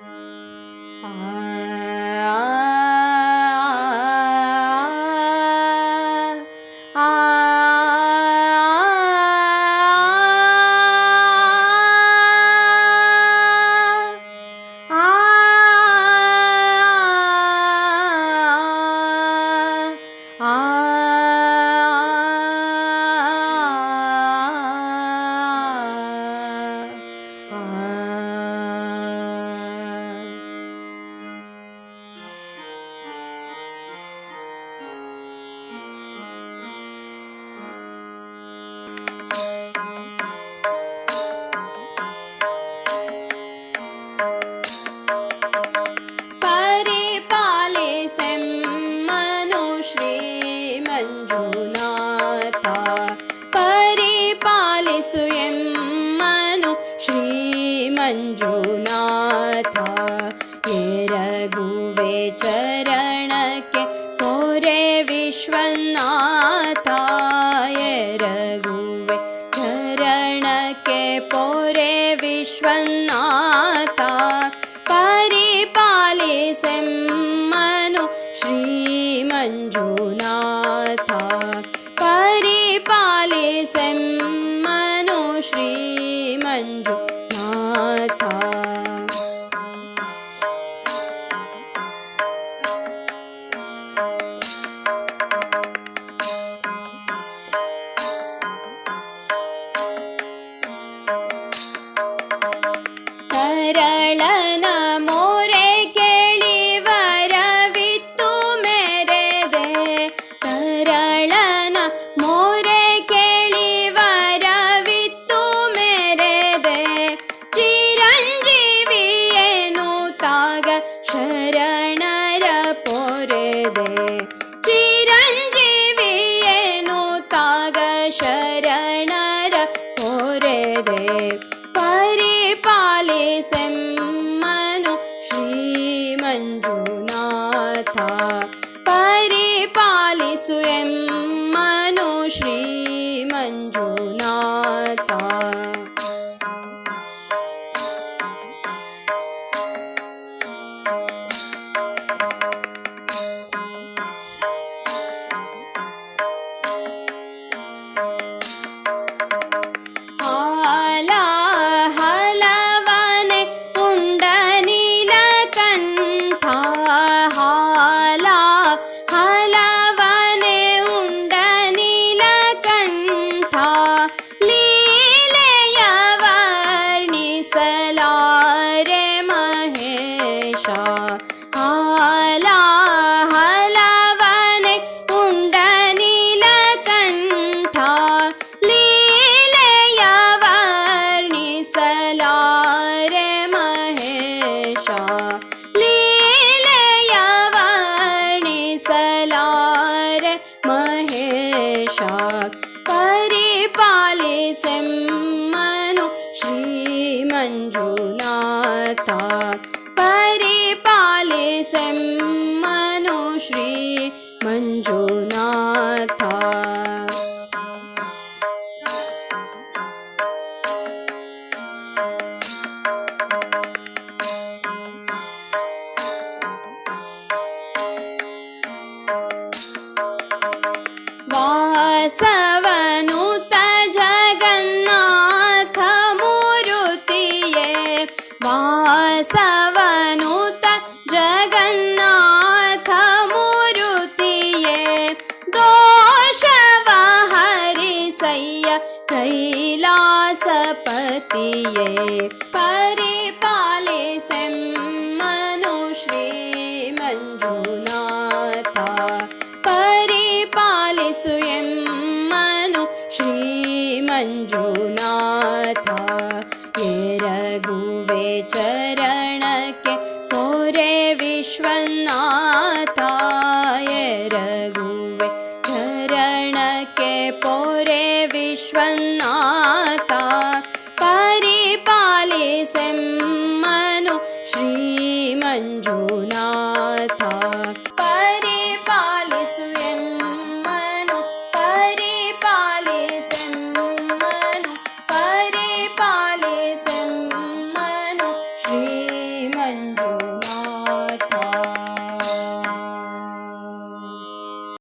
परिपालिसेम्मनु स्वयं मनु श्रीमञ्जुनाथ रघुवे चरणके तोरे विश्वनाथ ये रघुवे चरणके पोरे विश्वन् श्रीमञ्जुनाथा तरळना े चिरञ्जीवगशरणर मुरेदे परिपालसं मनु श्रीमञ्जुनाथ परिपलसे महेशा परिपाले पाले श्रीमञ्जुनाथा। परिपाले श्री श्रीमञ्जुनाथा। बसवनुत जगन्नाथ मुरुतिये वासवनुत जगन्नाथ मुरुतिये दोषव हरिषय्या कैला सपति परिपाले स मनुश्री मञ्जुनाथा स्वयं मनु श्रीमञ्जुनाथ एरगुवे चरणके पोरे विश्वन्नाथ एरगुवे चरणके पोरे विश्वन्नाता परिपालिसे मनु श्रीमञ्जुनाथ।